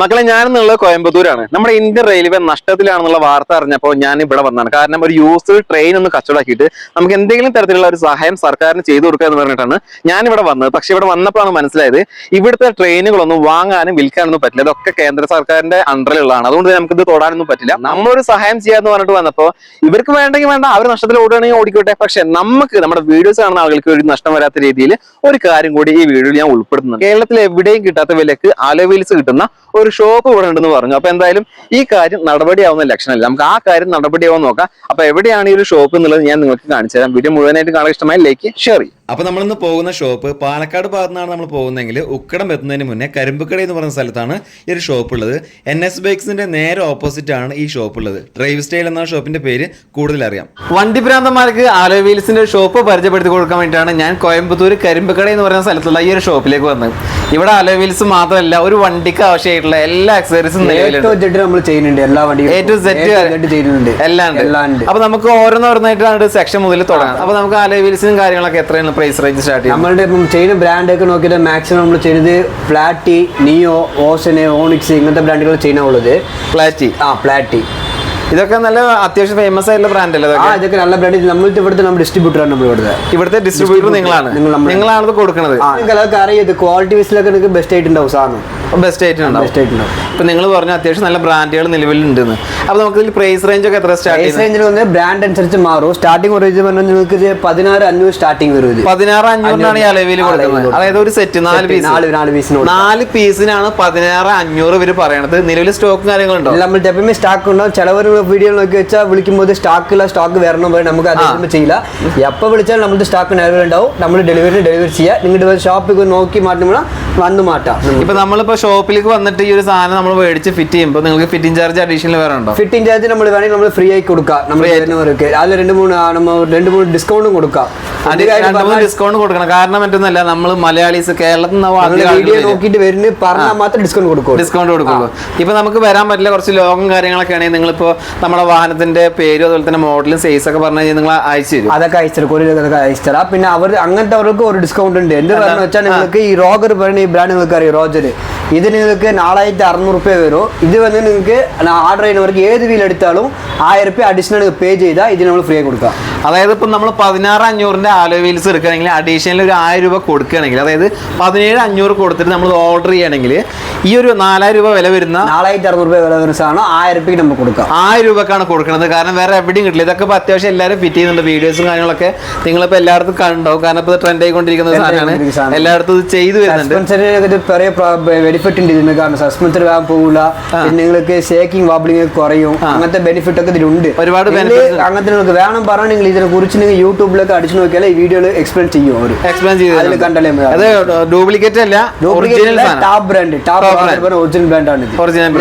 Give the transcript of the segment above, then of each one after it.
മക്കളെ ഞാനെന്നുള്ളത് കോയമ്പത്തൂരാണ്. നമ്മുടെ Indian railway നഷ്ടത്തിലാണെന്നുള്ള വാർത്ത അറിഞ്ഞപ്പോൾ ഞാൻ ഇവിടെ വന്നതാണ്. കാരണം ഒരു യൂസ്ഡ് ട്രെയിൻ ഒന്ന് കച്ചവടാക്കിയിട്ട് നമുക്ക് എന്തെങ്കിലും തരത്തിലുള്ള ഒരു സഹായം സർക്കാരിന് ചെയ്തു കൊടുക്കുക എന്ന് പറഞ്ഞിട്ടാണ് ഞാൻ ഇവിടെ വന്നത്. പക്ഷെ ഇവിടെ വന്നപ്പോഴാണ് മനസ്സിലായത് ഇവിടുത്തെ ട്രെയിനുകളൊന്നും വാങ്ങാനും വിൽക്കാനൊന്നും പറ്റില്ല. ഇതൊക്കെ കേന്ദ്ര സർക്കാരിന്റെ അണ്ടറിലുള്ളതാണ്. അതുകൊണ്ട് നമുക്ക് ഇത് തൊടാനൊന്നും പറ്റില്ല. നമ്മളൊരു സഹായം ചെയ്യാന്ന് പറഞ്ഞിട്ട് വന്നപ്പോൾ ഇവർക്ക് വേണ്ടെങ്കിൽ വേണ്ട അവർ നഷ്ടത്തിൽ ഓടുകയാണെങ്കിൽ ഓടിക്കോട്ടെ. പക്ഷെ നമുക്ക് നമ്മുടെ വീഡിയോസ് കാണുന്ന ആളുകൾക്ക് ഒരു നഷ്ടം വരാത്ത രീതിയിൽ ഒരു കാര്യം കൂടി ഈ വീഡിയോയിൽ ഞാൻ ഉൾപ്പെടുത്തുന്നുണ്ട്. കേരളത്തിൽ എവിടെയും കിട്ടാത്ത വിലക്ക് അലവീൽസ് കിട്ടുന്ന ഷോപ്പ് ഇവിടെ ഉണ്ടെന്ന് പറഞ്ഞു. അപ്പൊ എന്തായാലും ഈ കാര്യം നടപടിയാവുന്ന ലക്ഷണമല്ല. നമുക്ക് ആ കാര്യം നടപടിയാവും നോക്കാം. അപ്പൊ എവിടെയാണ് ഈ ഒരു ഷോപ്പ് എന്നുള്ളത് ഞാൻ നിങ്ങൾക്ക് കാണിച്ചു തരാം. വീഡിയോ മുഴുവനായിട്ട് കാണാൻ ഇഷ്ടമായി ലൈക്ക് ഷെയർ ചെയ്യും അപ്പൊ നമ്മളിന്ന് പോകുന്ന ഷോപ്പ് പാലക്കാട് ഭാഗത്തു നിന്നാണ് നമ്മൾ പോകുന്നതെങ്കിൽ ഉക്കടം എത്തുന്നതിന് മുന്നേ കരിമ്പുക്കട എന്ന് പറയുന്ന സ്ഥലത്താണ് ഈ ഒരു ഷോപ്പ് ഉള്ളത്. എൻ എസ് ബൈക്സിന്റെ നേരെ ഓപ്പോസിറ്റ് ആണ് ഈ ഷോപ്പ് ഉള്ളത്. ഡ്രൈവ് സ്റ്റൈൽ എന്ന ഷോപ്പിന്റെ പേര് കൂടുതൽ അറിയാം. വണ്ടി ഭ്രാന്തന്മാർക്ക് ആലോ വീൽസിന്റെ ഷോപ്പ് പരിചയപ്പെടുത്തി കൊടുക്കാൻ വേണ്ടിയിട്ടാണ് ഞാൻ കോയമ്പത്തൂർ കരിമ്പുക്കട എന്ന് പറയുന്ന സ്ഥലത്തുള്ള ഈ ഒരു ഷോപ്പിലേക്ക് വന്നത്. ഇവിടെ അലോ വീൽസ് മാത്രമല്ല ഒരു വണ്ടിക്ക് ആവശ്യമായിട്ടുള്ള എല്ലാ അക്സറീസും നിലവിലുണ്ട്. എല്ലാ വണ്ടിയും എല്ലാം ഉണ്ട്. എല്ലാം ഉണ്ട്. അപ്പൊ നമുക്ക് ഓരോന്നോരോന്നായിട്ടാണ് സെക്ഷൻ മുതൽ തുടങ്ങാം അപ്പൊ നമുക്ക് അലോ വീൽസിനും കാര്യങ്ങളൊക്കെ എത്രയാണ് പ്രൈസ് റേഞ്ച് സ്റ്റാർട്ട് ചെയ്യും നമ്മളുടെ ഇപ്പം ചെയ്യുന്ന ബ്രാൻഡ് ഒക്കെ നോക്കിയിട്ട് മാക്സിമം നമ്മൾ ചെയ്യുന്നത് പ്ലാറ്റി നിയോ ഓസന് ഓണിക്സ് ഇങ്ങനത്തെ ബ്രാൻഡുകൾ ചെയ്യുന്നുള്ളത് പ്ലാറ്റി ആ പ്ലാറ്റി ഇതൊക്കെ നല്ല അത്യാവശ്യം ഫേമസ് ആയിട്ടുള്ള ബ്രാൻഡ് അല്ലേ ആ ഇതൊക്കെ നല്ല ബ്രാൻഡ് നമ്മൾ ഇവിടുത്തെ നമ്മൾ ഡിസ്ട്രിബ്യൂട്ടർ ആണ് നമ്മൾ ഇവിടുത്തെ ഇവിടുത്തെ ഡിസ്ട്രിബ്യൂട്ടർ നിങ്ങളാണ്. നിങ്ങളാണ് ഇത് കൊടുക്കുന്നത് നിങ്ങൾക്ക് അറിയാം ഇത് ക്വാളിറ്റി വൈസിലൊക്കെ നിങ്ങൾക്ക് ബെസ്റ്റ് ആയിട്ടുണ്ടാവും സാധനം. ബെസ്റ്റ് ആയിട്ട് ഉണ്ടാവും. ബെസ്റ്റ് ആയിട്ടുണ്ടാവും ഇപ്പൊ നിങ്ങൾ പറഞ്ഞ അത്യാവശ്യം നല്ല ബ്രാൻഡുകൾ നിലവിലുണ്ടെന്ന് അപ്പൊ നമുക്ക് ഇതിൽ പ്രൈസ് റേഞ്ച് ഒക്കെ എത്ര സ്റ്റാർട്ട് പ്രൈസ് റേഞ്ചിൽ വന്ന് ബ്രാൻഡ് അനുസരിച്ച് മാറും. സ്റ്റാർട്ടിംഗ് ഒരു ഇത് പറഞ്ഞാൽ നിങ്ങൾക്ക് ഇത് പതിനാറ് അഞ്ഞൂറ് സ്റ്റാർട്ടിംഗ് വരും ഇത് പതിനാറ് അഞ്ഞൂറിനാണ് ഈ അലവിൽ കൊടുക്കുന്നത്. അതായത് ഒരു സെറ്റ് നാല് പീസ് നാല് നാല് നാല് പീസിനാണ് പതിനാറ് അഞ്ഞൂറ് പേര് പറയണത്. നിലവിൽ സ്റ്റോക്കും കാര്യങ്ങളുണ്ടോ നമ്മൾ എപ്പോഴും സ്റ്റോക്ക് ഉണ്ടാവും. ചിലവർ വീഡിയോ നോക്കി വെച്ചാൽ വിളിക്കുമ്പോൾ സ്റ്റോക്കില്ല സ്റ്റോക്ക് വരണം പോയി നമുക്ക് അത് ചെയ്യില്ല. എപ്പോൾ വിളിച്ചാൽ നമ്മുടെ സ്റ്റോക്ക് നിലവിൽ ഉണ്ടാവും നമ്മൾ ഡെലിവറി ഡെലിവറി ചെയ്യുക നിങ്ങളുടെ ഷോപ്പിൽ നോക്കി മാറ്റുമ്പോൾ വന്ന് മാറ്റാം. ഇപ്പൊ നമ്മളിപ്പോ ഷോപ്പിലേക്ക് വന്നിട്ട് ഈ ഒരു സാധനം നമ്മൾ മേടിച്ച് ഫിറ്റ് ചെയ്യുമ്പോൾ നിങ്ങൾക്ക് ഫിറ്റിംഗ് ചാർജ് അഡീഷണൽ വേറെ ഉണ്ടോ? ഫിറ്റിംഗ് ചാർജ് നമ്മൾ വേണമെങ്കിൽ നമ്മൾ ഫ്രീ ആയി കൊടുക്കാം. നമ്മൾ വരുന്നവർക്ക് അതിൽ രണ്ട് മൂന്ന് നമ്മൾ രണ്ട് മൂന്ന് ഡിസ്കൗണ്ടും കൊടുക്കാം. ഡിസ്കൗണ്ട് കൊടുക്കണം. കാരണം മറ്റൊന്നല്ല നമ്മൾ മലയാളീസ് കേരളത്തിൽ നിന്ന് നോക്കിയിട്ട് വരുന്ന പറഞ്ഞാൽ മാത്രം ഡിസ്കൗണ്ട് കൊടുക്കും ഡിസ്കൗണ്ട് കൊടുക്കുള്ളൂ. ഇപ്പൊ നമുക്ക് വരാൻ പറ്റില്ല കുറച്ച് ലോകം കാര്യങ്ങളൊക്കെ ആണെങ്കിൽ നിങ്ങളിപ്പോ നമ്മുടെ വാഹനത്തിന്റെ പേരും അതുപോലെ തന്നെ മോഡലും സൈസ് ഒക്കെ പറഞ്ഞു കഴിഞ്ഞാൽ നിങ്ങൾ അയച്ചു തരും. അതൊക്കെ അയച്ചു കൊറിയർ അതൊക്കെ അയച്ചു തരാം. പിന്നെ അവർ അങ്ങനത്തെ അവർക്ക് ഒരു ഡിസ്കൗണ്ട് ഉണ്ട്. എന്ത് പറഞ്ഞു വെച്ചാൽ നിങ്ങൾക്ക് ഈ റോഗർ പറയുന്ന ഈ ബ്രാൻഡ് ഇത് നിങ്ങൾക്ക് നാലായിരത്തി അറുന്നൂറ് റുപ്യ വരും. ഇത് വന്ന് നിങ്ങൾക്ക് ഓർഡർ ചെയ്യുന്നവർക്ക് ഏത് വീൽ എടുത്താലും ആയിരം റുപ്യ അഡീഷണൽ പേ ചെയ്താൽ ഇത് നമ്മൾ ഫ്രീ ആയി കൊടുക്കാം അതായത് ഇപ്പം നമ്മൾ പതിനാറ് അഞ്ഞൂറിന്റെ ആലോ വീൽസ് എടുക്കുകയാണെങ്കിൽ അഡീഷണൽ ഒരു ആയിരം രൂപ കൊടുക്കുകയാണെങ്കിൽ അതായത് പതിനേഴ് അഞ്ഞൂറ് കൊടുത്തിട്ട് നമ്മൾ ഓർഡർ ചെയ്യുകയാണെങ്കിൽ ഈ ഒരു നാലായിരം രൂപ വില വരുന്ന നാലായിരത്തി അറുന്നൂറ് രൂപ വില വരുന്ന സാധനം ആയിരം രൂപയ്ക്ക് നമുക്ക് കൊടുക്കാം. ആയിരം രൂപക്കാണ് കൊടുക്കുന്നത്. കാരണം വേറെ എവിടെയും കിട്ടില്ല. ഇതൊക്കെ ഇപ്പോൾ അത്യാവശ്യം എല്ലാവരും ഫിറ്റ് ചെയ്യുന്നുണ്ട്. വീഡിയോസും കാര്യങ്ങളൊക്കെ നിങ്ങളിപ്പോൾ എല്ലായിടത്തും കണ്ടുണ്ടാവും കാരണം ഇപ്പോൾ ട്രെൻഡ് ആയിക്കൊണ്ടിരിക്കുന്ന സാധനമാണ്. എല്ലായിടത്തും ഇത് ചെയ്തു വരുന്നുണ്ട്. ബെനിഫിറ്റ് ഉണ്ട് ഇതിന്. കാരണം സസ്പെൻസർ വേഗം പോകില്ല പിന്നെ നിങ്ങൾക്ക് ഷേക്കിംഗ് വാബ്ലിംഗ് കുറയും. അങ്ങനത്തെ ബെനിഫിറ്റ് ഒക്കെ ഇതിലുണ്ട്. ഒരുപാട് അങ്ങനത്തെ നിങ്ങൾക്ക് വേണം നിങ്ങൾ ഇതിനെ കുറിച്ച് നിങ്ങൾ യൂട്യൂബിലൊക്കെ അടിച്ചു നോക്കിയാൽ ഈ വീഡിയോ എക്സ്പ്ലെയിൻ ചെയ്യും അവർ എക്സ്പ്ലെയിൻ ചെയ്ത് കണ്ടല്ലേ അത് ഡ്യൂപ്ലിക്കേറ്റ് അല്ല ഒറിജിനൽ സാധനം. Tap brand tap. Original brand ആണ്.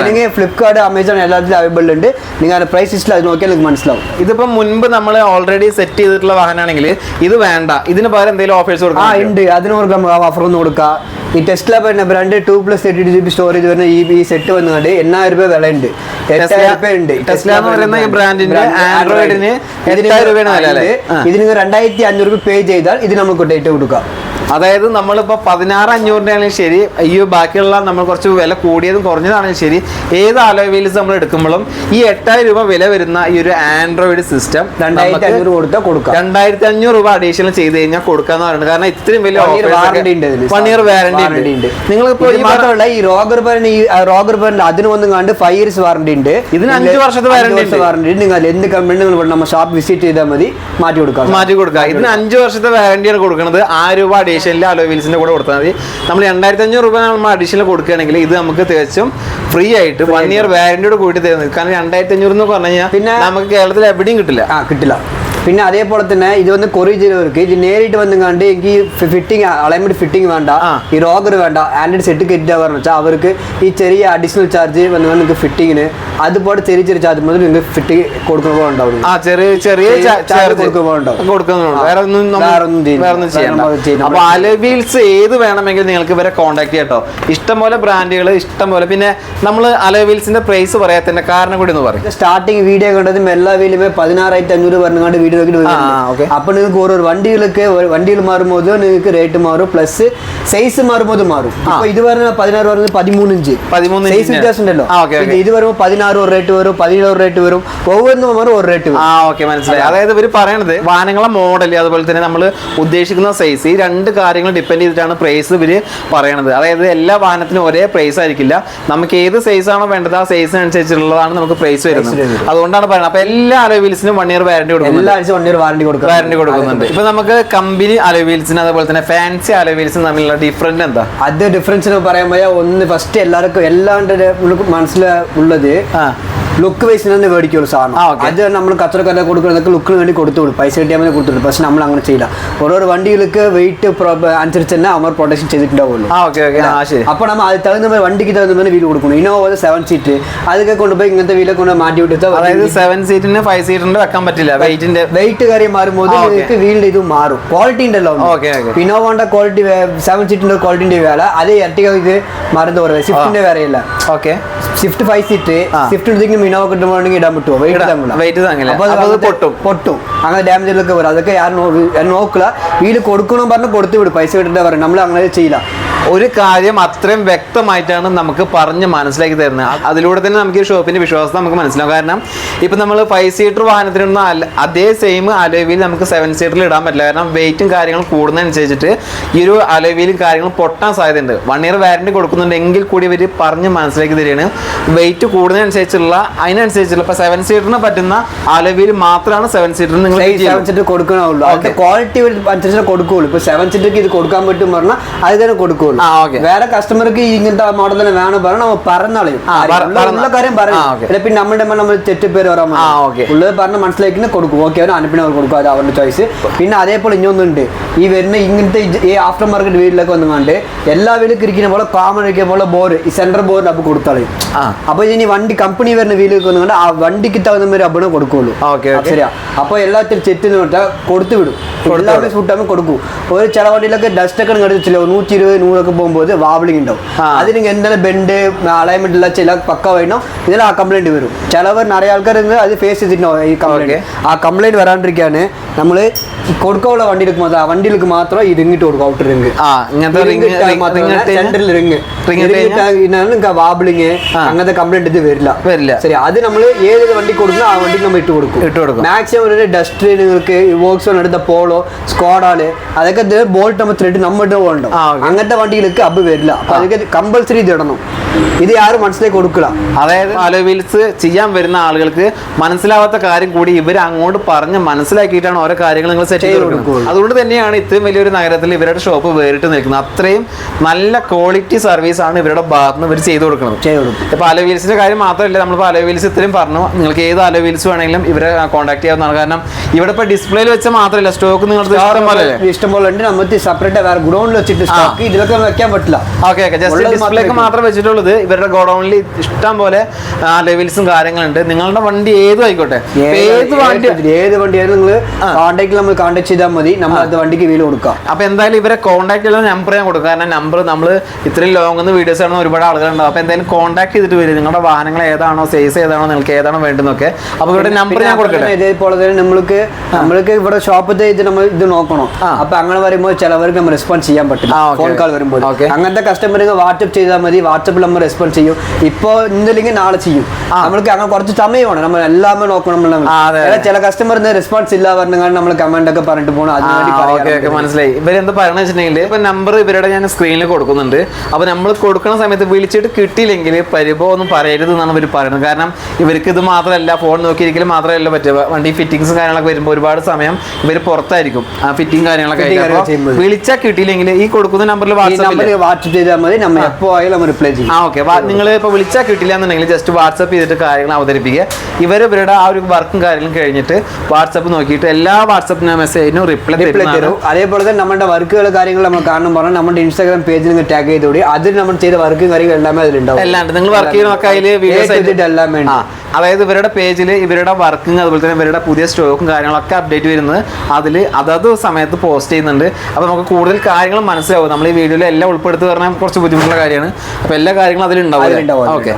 നിങ്ങൾ ഫ്ലിപ്കാർട്ട് ആമസോൺ എല്ലാത്തിലും അവൈലബിൾ ഉണ്ട്. നിങ്ങൾ പ്രൈസ് ലിസ്റ്റിൽ അത് നോക്കിയാൽ നിങ്ങൾക്ക് മനസ്സിലാവും. ഇതിപ്പോ മുൻപ് നമ്മൾ ഓൾറെഡി സെറ്റ് ചെയ്തിട്ടുള്ള വാഹനമാണെങ്കിൽ ഇത് വേണ്ട. ഇതിന് പകരം എന്തെങ്കിലും ഓഫേഴ്സ് ആ കൊടുക്കാം ഉണ്ട്. അതിന് നമുക്ക് ഓഫർ ഒന്ന് കൊടുക്കാം. ഈ ടെസ്ല പറഞ്ഞ brand two plus thirty G B storage വരുന്ന ഈ ഈ സെറ്റ് വന്നുകൊണ്ട് എണ്ണായിരം രൂപ വില ഉണ്ട് എട്ടായിരം രൂപ ഉണ്ട് ടെസ്ല എന്ന് പറയുന്ന ഈ ബ്രാൻഡിന്റെ ആൻഡ്രോയിഡിന് എട്ടായിരം രൂപയാണ് വില അല്ലേ? ആ. ഇതിന് രണ്ടായിരത്തി അഞ്ഞൂറ് രൂപ പേ ചെയ്താൽ ഇത് നമുക്ക് ഡേറ്റ് കൊടുക്കാം. അതായത് നമ്മളിപ്പോൾ പതിനാറ് അഞ്ഞൂറിന്റെയാണെങ്കിലും ശരി ഈ ബാക്കിയുള്ള നമ്മൾ കുറച്ച് വില കൂടിയതും കുറഞ്ഞതാണെങ്കിലും ശരി ഏത് അലോയ് വീൽസ് നമ്മൾ എടുക്കുമ്പോഴും ഈ എട്ടായിരം രൂപ വില വരുന്ന ഈ ഒരു ആൻഡ്രോയിഡ് സിസ്റ്റം രണ്ടായിരത്തി അഞ്ഞൂറ് കൊടുത്താൽ കൊടുക്കാം. രണ്ടായിരത്തി അഞ്ഞൂറ് രൂപ അഡീഷണൽ ചെയ്ത് കഴിഞ്ഞാൽ കൊടുക്കാന്ന് പറയുന്നത് കാരണം ഇത്രയും വലിയ വാറണ്ടി ഉണ്ട്. വൺ ഇയർ വാറണ്ടി ഉണ്ട്. നിങ്ങൾ ഇപ്പോൾ ഈ പറഞ്ഞ- മാത്രമല്ല ഈ റോഗർ പറഞ്ഞ ഈ റോഗർ പറഞ്ഞ അതിന് വന്നും കണ്ട് ഫൈവ് ഇയർസ് വാറണ്ടി ഉണ്ട്. ഇതിന് അഞ്ച് വർഷത്തെ വാറണ്ടി ഉണ്ട്. വാറണ്ടി ഉണ്ട്. നിങ്ങൾ എന്ത് കമ്പനി നിങ്ങൾ നമ്മൾ ഷോപ്പ് വിസിറ്റ് ചെയ്താൽ മതി മാറ്റി കൊടുക്കാം. മാറ്റി കൊടുക്കാം. ഇതിന് അഞ്ച് വർഷത്തെ വാറണ്ടിയാണ് കൊടുക്കുന്നത്. ആ രൂപ അഡീഷണൽ അലോ വീൽസിന്റെ കൂടെ കൊടുത്താൽ മതി. നമ്മൾ രണ്ടായിരത്തി അഞ്ഞൂറ് രൂപ നമ്മൾ അഡീഷണൽ കൊടുക്കുകയാണെങ്കിൽ ഇത് നമുക്ക് തികച്ചും ഫ്രീ ആയിട്ട് വൺ ഇയർ വാരണ്ടിയോട് കൂടി തരുന്നത്. കാരണം രണ്ടായിരത്തി അഞ്ഞൂറ് എന്ന് പറഞ്ഞു കഴിഞ്ഞാൽ പിന്നെ- നമുക്ക് കേരളത്തിൽ എവിടെയും കിട്ടില്ല. ആ കിട്ടില്ല. പിന്നെ അതേപോലെ തന്നെ ഇത് വന്ന് കൊറിയ ചെയ്തവർക്ക് ഇത് നേരിട്ട് വന്നും കണ്ട് എനിക്ക് ഫിറ്റിംഗ് അലൈൻമെന്റ് ഫിറ്റിംഗ് വേണ്ട ഈ റോഗർ വേണ്ട ആൻഡ്രോയിഡ് സെറ്റ് കിട്ടുക പറഞ്ഞു വെച്ചാൽ അവർക്ക് ഈ ചെറിയ അഡീഷണൽ ചാർജ് വന്നു നിങ്ങൾക്ക് ഫിറ്റിങ്ങിന് അതുപോലെ ചെറിയ ചെറിയ ചാർജ് മുതൽ നിങ്ങൾക്ക് ഫിറ്റിംഗ് കൊടുക്കുമ്പോൾ ഉണ്ടാവും. ആ ചെറിയ ചെറിയ ചാർജ്. കൊടുക്കുന്നുള്ളൂ. ആ. വേറെ ഒന്നും വേറെ ഒന്നും. അപ്പോൾ അലവീൽസ് ഏത് വേണമെങ്കിൽ നിങ്ങൾക്ക് ഇവരെ കോൺടാക്ട് ചെയ്യട്ടോ ഇഷ്ടംപോലെ ബ്രാൻഡുകൾ ഇഷ്ടംപോലെ പിന്നെ നമ്മൾ അലവീൽസിന്റെ പ്രൈസ് പറയാത്തതിന്റെ കാരണം കൂടി ഒന്ന് പറയും. സ്റ്റാർട്ടിങ് വീഡിയോ കണ്ടതും എല്ലാ വീലുമേ പതിനാറായിരത്തി അഞ്ഞൂറ് പറഞ്ഞുകൊണ്ട് വീഡിയോ போயிட்டு இருக்கு அப்போ நீங்க ஒரு ஒரு வண்டிகளுக்கு வண்டியில் மாறும்போது நீங்க ரேட்டு மாறும் பிளஸ் സൈസ് മാറുമ്പോൾ മാറും. ഇപ്പൊ ഇത് വരുന്ന പതിനാറ് വരുന്നത് പതിമൂന്ന് ഇഞ്ച്. പതിമൂന്ന് സൈസ് വ്യത്യാസം ഉണ്ടല്ലോ ഇത് വരുമ്പോൾ പതിനാറ് ഒരു റേറ്റ് വരും പതിനേഴ് റേറ്റ് വരും. ഒവ്വൊന്നും മാറും ഒരു റേറ്റ് വരും. ആ ഓക്കെ മനസ്സിലായി. അതായത് ഇവർ പറയണത് വാഹനങ്ങളെ മോഡൽ അതുപോലെ തന്നെ നമ്മൾ ഉദ്ദേശിക്കുന്ന സൈസ് ഈ രണ്ട് കാര്യങ്ങൾ ഡിപ്പെൻഡ് ചെയ്തിട്ടാണ് പ്രൈസ് ഇവർ പറയണത്. അതായത് എല്ലാ വാഹനത്തിനും ഒരേ പ്രൈസ് ആയിരിക്കില്ല. നമുക്ക് ഏത് സൈസ് ആണോ വേണ്ടത് ആ സൈസിനനുസരിച്ചുള്ളതാണ് നമുക്ക് പ്രൈസ് വരുന്നത്. അതുകൊണ്ടാണ് പറയുന്നത്. അപ്പൊ എല്ലാ അലോവിൽസിനും വൺ ഇയർ വാരണ്ടി കൊടുക്കും എല്ലാ ആഴ്ച വണ്ടി ഒരു വാറണ്ടി കൊടുക്കും വാറന്റി കൊടുക്കുന്നുണ്ട്. ഇപ്പൊ നമുക്ക് കമ്പനി അലോവീൽസിന് അതുപോലെ തന്നെ ഫാൻസി അലോവീൽസിന് തമ്മിലുള്ള ഡിഫറന്റ് എന്താ? അത് ഡിഫറൻസ് പറയാൻ പറയുമ്പോൾ ഒന്ന് ഫസ്റ്റ് എല്ലാവർക്കും എല്ലാണ്ട് മനസ്സിലുള്ളത് ലുക്ക് വൈസ് തന്നെ മേടിക്കുള്ളൂ സാറിന്. അത് നമ്മൾ കച്ചവടക്കാരെ കൊടുക്കുന്നതൊക്കെ ലുക്കിന് വേണ്ടി കൊടുത്തുള്ളൂ പൈസ കിട്ടിയാൽ മതി കൊടുത്തുള്ളൂ പക്ഷെ നമ്മൾ അങ്ങനെ ചെയ്യില്ല. ഓരോ വണ്ടികൾക്ക് വെയിറ്റ് അനുസരിച്ച് തന്നെ അവർ പ്രൊട്ടക്ഷൻ ചെയ്തിട്ടുണ്ടാവുള്ളൂ. അപ്പോൾ നമ്മൾ അത് തകുന്ന വണ്ടിക്ക് തകുന്ന പോലെ വീൽ കൊടുക്കണം. ഇന്നോവ സെവൻ സീറ്റ് അതൊക്കെ കൊണ്ടുപോയി ഇങ്ങനത്തെ വീലൊക്കെ കൊണ്ട് മാറ്റി വിട്ടിട്ട് അതായത് സെവൻ സീറ്റിന് ഫൈവ് സീറ്റിന് വെക്കാൻ പറ്റില്ല. വെയിറ്റിന്റെ വെയിറ്റ് കാര്യം മാറുമ്പോൾ. നിങ്ങൾക്ക് വീലിന്റെ ഇത് മാറും. ക്വാളിറ്റി ഉണ്ടല്ലോ okay. ക്വാളിറ്റി സെവൻ സീറ്റിന്റെ ക്വാളിറ്റിന്റെ വേല. അതേ എർട്ടിക ഇത് മറന്നു പറയാം സ്വിഫ്റ്റിന്റെ വേറെ ഇല്ല okay Swift five seat. Swift Innova കിട്ടുമ്പോഴെങ്കിൽ ഇടാൻ പറ്റുമോ? വെയിറ്റ് തങ്ങില്ല. അത് അങ്ങനത്തെ പൊട്ടും. പൊട്ടും. അങ്ങനെ ഡാമേജിലൊക്കെ വരും. അതൊക്കെ നോക്കുക. നോക്കില്ല വീട് കൊടുക്കണം പറഞ്ഞു കൊടുത്തു വിടും. പൈസ കിട്ടേണ്ട പറയും. നമ്മൾ അങ്ങനെ ചെയ്യില്ല. ഒരു കാര്യം അത്രയും വ്യക്തമായിട്ടാണ് നമുക്ക് പറഞ്ഞ് മനസ്സിലാക്കി തരുന്നത്. അതിലൂടെ തന്നെ നമുക്ക് ഈ ഷോപ്പിന്റെ വിശ്വാസം നമുക്ക് മനസ്സിലാവും. കാരണം ഇപ്പൊ നമ്മൾ ഫൈവ് സീറ്റർ വാഹനത്തിനൊന്നും അതേ സെയിം അലവിയിൽ നമുക്ക് സെവൻ സീറ്ററിൽ ഇടാൻ പറ്റില്ല. കാരണം വെയിറ്റും കാര്യങ്ങളും കൂടുന്നതനുസരിച്ചിട്ട് ഈ ഒരു അലവിയിലും കാര്യങ്ങളും പൊട്ടാൻ സാധ്യതയുണ്ട്. വൺ ഇയർ വാറന്റി കൊടുക്കുന്നുണ്ടെങ്കിൽ കൂടി ഇവർ പറഞ്ഞ് മനസ്സിലാക്കി തരികയാണ്. വെയിറ്റ് കൂടുന്നതനുസരിച്ചുള്ള അതിനനുസരിച്ചുള്ള ഇപ്പൊ സെവൻ സീറ്ററിന് പറ്റുന്ന അലവിയിൽ മാത്രമാണ് സെവൻ സീറ്ററിന് നിങ്ങൾ സെവൻ കൊടുക്കണുള്ളൂ ക്വാളിറ്റി അനുസരിച്ച് കൊടുക്കുള്ളൂ ഇപ്പൊ സെവൻ സീറ്റർക്ക് ഇത് കൊടുക്കാൻ പറ്റും പറഞ്ഞാൽ അത് തന്നെ okay. വേറെ കസ്റ്റമർക്ക് ഇങ്ങനത്തെ മോഡൽ തന്നെ വേണം പറഞ്ഞു നമ്മൾ പറഞ്ഞാളയും. ഉള്ള കാര്യം പറയും. പിന്നെ നമ്മുടെ നമ്മൾ തെറ്റ് പേര്. ഉള്ളത് പറഞ്ഞ് മനസ്സിലാക്കി കൊടുക്കും. ഓക്കെ അവർ അനുപ്പിനെ അവർ കൊടുക്കും. അത് അവരുടെ ചോയ്സ് പിന്നെ അതേപോലെ ഇനിയൊന്നുണ്ട് ഈ വരുന്ന ഇങ്ങനത്തെ ഈ ആഫ്റ്റർ മാർക്കറ്റ് വീട്ടിലൊക്കെ വന്നുകൊണ്ട് എല്ലാ വീട്ടിലും ഇരിക്കുന്ന പോലെ കോമൺ ഇരിക്കുന്ന പോലെ ബോർ ഈ സെൻട്രൽ ബോർഡ് അപ്പോൾ കൊടുത്താളയും. അപ്പൊ ഇനി വണ്ടി കമ്പനി വരുന്ന വീട്ടിലേക്ക് വന്നുകൊണ്ട് ആ വണ്ടിക്ക് തകുന്ന മാതിരി അബിനെ കൊടുക്കുള്ളൂ. ശരിയാ. അപ്പൊ എല്ലാത്തിനും ചെറ്റ് പറഞ്ഞാൽ കൊടുത്തു വിടും. എല്ലാവരും ഫുഡ് കൊടുക്കും. ഒരു ചില വണ്ടിയിലൊക്കെ ഡസ്റ്റ് ഒക്കെ കടിച്ചില്ല നൂറ്റി ഇരുപത് നൂറൊക്കെ പോകുമ്പോൾ വാബിളിംഗ് ഉണ്ടാവും. ആ. അതിന് എന്തെങ്കിലും ബെൻഡ് അലൈൻമെന്റ് ഇല്ല ചില പക്ക വേണം ഇതിൽ ആ കംപ്ലൈന്റ് വരും. ചിലവർ നിറയെ ആൾക്കാർ ഇന്ന് അത് ഫേസ് ചെയ്തിട്ടുണ്ടാവും ഈ കംപ്ലൈന്റ് Okay. നമ്മൾ കൊടുക്കാനുള്ള വണ്ടി എടുക്കുമ്പോൾ ആ വണ്ടിയിലേക്ക് മാത്രം ഇത് ഇങ്ങിട്ട് കൊടുക്കും ഔട്ടർ റിങ് ആ ഇങ്ങനത്തെ ring central ring ring? Wobbling. അങ്ങനത്തെ കംപ്ലൈന്റ് ഇത് വരില്ല വരില്ല. ശരി അത് നമ്മൾ ഏത് വണ്ടി കൊടുക്കുന്നു ആ വണ്ടിക്ക് നമ്മൾ ഇട്ട് കൊടുക്കും ഇട്ട് കൊടുക്കും. മാക്സിമം ഒരു ഡസ്റ്റ് നിങ്ങൾക്ക് വോക്സ് എടുത്ത പോളോ സ്കോഡാൽ അതൊക്കെ ബോൾട്ട് നമ്മൾ ത്രെഡ് നമ്മുടെ ഉണ്ടാവും അങ്ങനത്തെ വണ്ടികൾക്ക് അബ് വരില്ല അപ്പൊ അതൊക്കെ കമ്പൽസറി ഇത് ഇടണം ഇത് ആരും മനസ്സിലേക്ക് കൊടുക്കില്ല. അതായത് അലോവീൽസ് ചെയ്യാൻ വരുന്ന ആളുകൾക്ക് മനസ്സിലാവാത്ത കാര്യം കൂടി ഇവർ അങ്ങോട്ട് പറഞ്ഞ് മനസ്സിലാക്കിയിട്ടാണ് ഓരോ കാര്യങ്ങൾ നിങ്ങൾ സെറ്റ് ചെയ്ത് കൊടുക്കുന്നത്. അതുകൊണ്ട് തന്നെയാണ് ഇത്രയും വലിയൊരു നഗരത്തിൽ ഇവരുടെ ഷോപ്പ് വേറിട്ട് നിൽക്കുന്നത്. അത്രയും നല്ല ക്വാളിറ്റി സർവീസ് ആണ് ഇവരുടെ ഭാഗത്ത് നിന്ന് ഇവർ ചെയ്തു കൊടുക്കുന്നത്. ഇപ്പൊ അലോവീൽസിന്റെ കാര്യം മാത്രമല്ല നമ്മളിപ്പോൾ അലോവീൽസ് ഇത്രയും പറഞ്ഞു. നിങ്ങൾക്ക് ഏത് അലോവീൽസ് വേണമെങ്കിലും ഇവരെ കോൺടാക്ട് ചെയ്യാവുന്നതാണ്. കാരണം ഇവിടെ ഇപ്പൊ ഡിസ്പ്ലേയിൽ വെച്ച മാത്രമല്ല സ്റ്റോക്ക് നിങ്ങൾക്ക് ഇഷ്ടം പോലെ ഇഷ്ടം പോലെ ഉണ്ട്. നമുക്ക് സെപ്പറേറ്റ് വേറെ ഗ്രൗണ്ടിൽ വെച്ചിട്ട് സ്റ്റോക്ക് ഇതിലൊക്കെ വെക്കാൻ പറ്റില്ല. ഓക്കെ ഓക്കെ ജസ്റ്റ് ഡിസ്പ്ലേക്ക് മാത്രം മാത്രം വെച്ചിട്ടുള്ളത് ഇവരുടെ ഗോഡൌണിൽ ഇഷ്ടം പോലെ ലെവൽസും കാര്യങ്ങളുണ്ട്. നിങ്ങളുടെ വണ്ടി ഏതും ആയിക്കോട്ടെ? ഏത് വണ്ടി ഏത് വണ്ടി നിങ്ങൾ കോൺടാക്ട് നമ്മൾ കോൺടാക്ട് ചെയ്താൽ മതി. നമ്മൾ അത് വണ്ടിക്ക് വീൽ കൊടുക്കാം. അപ്പൊ എന്തായാലും ഇവരെ കോൺടാക്ട് ചെയ്യുന്ന നമ്പർ ഞാൻ കൊടുക്കും. കാരണം നമ്പർ നമ്മൾ ഇത്രയും ലോങ് വീഡിയോസ് കാണുന്ന ഒരുപാട് ആളുകളുണ്ടാവും. അപ്പൊ എന്തായാലും കോൺടാക്ട് ചെയ്തിട്ട് വരും. നിങ്ങളുടെ വാഹനങ്ങൾ ഏതാണോ സൈസ് ഏതാണോ നിങ്ങൾക്ക് ഏതാണോ വേണ്ടതെന്നൊക്കെ. അപ്പൊ ഇവരുടെ നമ്പർ ഞാൻ കൊടുക്കട്ടെ? ഇതേപോലെ തന്നെ നമ്മൾക്ക് നമ്മൾക്ക് ഇവിടെ ഷോപ്പത്തെ ഇത് നമ്മൾ ഇത് നോക്കണം? അപ്പോൾ അപ്പൊ അങ്ങനെ വരുമ്പോൾ ചിലവർക്ക് നമ്മൾ റെസ്പോൺസ് ചെയ്യാൻ പറ്റും ഫോൺ കോൾ വരുമ്പോൾ. അങ്ങനത്തെ കസ്റ്റമറിന് വാട്സപ്പ് ചെയ്താൽ മതി. വാട്സപ്പിൽ നമ്മൾ റെസ്പോൺസ് ചെയ്യും. ഇപ്പൊ ഇന്നില്ലെങ്കിൽ നാളെ ചെയ്യും. നമ്മൾക്ക് അങ്ങനെ കുറച്ച് സമയമാണ് നമ്മൾ എല്ലാം നോക്കണം നമ്മൾ ചില കസ്റ്റമർ റെസ്പോൺസ് ഇല്ല പറഞ്ഞാൽ നമ്മൾ കമന്റ് ഒക്കെ പറഞ്ഞിട്ട് പോകണം മനസ്സിലായി മനസ്സിലായി. ഇവരെന്താ പറയണെന്ന് വെച്ചിട്ടുണ്ടെങ്കിൽ ഇപ്പൊ നമ്പർ ഇവരുടെ ഞാൻ സ്ക്രീനിൽ കൊടുക്കുന്നുണ്ട്. അപ്പൊ നമ്മൾ കൊടുക്കുന്ന സമയത്ത് വിളിച്ചിട്ട് കിട്ടിയില്ലെങ്കിൽ പരിഭവം ഒന്നും പറയരുത് എന്നാണ് ഇവർ പറയുന്നത്. കാരണം ഇവർക്ക് ഇത് മാത്രമല്ല ഫോൺ നോക്കിയിരിക്കലും മാത്രമല്ല പറ്റുക വണ്ടി ഫിറ്റിങ്സും കാര്യങ്ങളൊക്കെ വരുമ്പോൾ ഒരുപാട് സമയം ഇവർ പുറത്തായിരിക്കും. ആ ഫിറ്റിംഗ് കാര്യങ്ങളൊക്കെ. വിളിച്ചാൽ കിട്ടിയില്ലെങ്കിൽ ഈ കൊടുക്കുന്ന നമ്പറിൽ വാട്സ്ആപ്പ് വാട്സപ്പ് ചെയ്താൽ മതി. നമ്മൾ എപ്പോ ആയാലും റിപ്ലൈ ചെയ്യും. ആ ഓക്കെ നിങ്ങൾ ഇപ്പോൾ വിളിച്ചാൽ കിട്ടില്ല എന്നുണ്ടെങ്കിൽ ജസ്റ്റ് വാട്സപ്പ് ചെയ്തിട്ട് കാര്യങ്ങൾ അവതരിപ്പിക്കുക. ഇവർ ഇവരുടെ ആ ഒരു വർക്കും കാര്യങ്ങളും കഴിഞ്ഞിട്ട് വാട്സപ്പ് നോക്കിയിട്ട് എല്ലാ വാട്സപ്പ് മെസ്സേജിനും റിപ്ലൈ റിപ്ലൈ തരും. അതേപോലെ തന്നെ നമ്മുടെ വർക്കുകൾ കാര്യങ്ങൾ നമ്മൾ കാണണം പറഞ്ഞാൽ നമ്മുടെ ഇൻസ്റ്റാഗ്രാം പേജിൽ നിങ്ങൾ ടാഗ് ചെയ്തോടി അതിൽ നമ്മൾ ചെയ്ത വർക്കും കാര്യങ്ങളും എല്ലാം അതിലുണ്ടാവും. എല്ലാം ഉണ്ട് നിങ്ങൾ വർക്ക് ചെയ്യുന്നൊക്കെ അതിൽ വീഡിയോസ് എല്ലാം വേണ്ടി. അതായത് ഇവരുടെ പേജിൽ ഇവരുടെ വർക്കും അതുപോലെ തന്നെ ഇവരുടെ പുതിയ സ്റ്റോക്കും കാര്യങ്ങളൊക്കെ അപ്ഡേറ്റ് വരുന്നത് അതിൽ അതത് സമയത്ത് പോസ്റ്റ് ചെയ്യുന്നുണ്ട്. അപ്പോൾ നമുക്ക് കൂടുതൽ കാര്യങ്ങൾ മനസ്സിലാവും. നമ്മൾ ഈ വീഡിയോയിൽ എല്ലാം ഉൾപ്പെടുത്തി പറഞ്ഞാൽ കുറച്ച് ബുദ്ധിമുട്ടുള്ള കാര്യമാണ്. അപ്പോൾ എല്ലാ കാര്യങ്ങളും അതിലുണ്ടാവും അതിലുണ്ടാവും, ഓക്കെ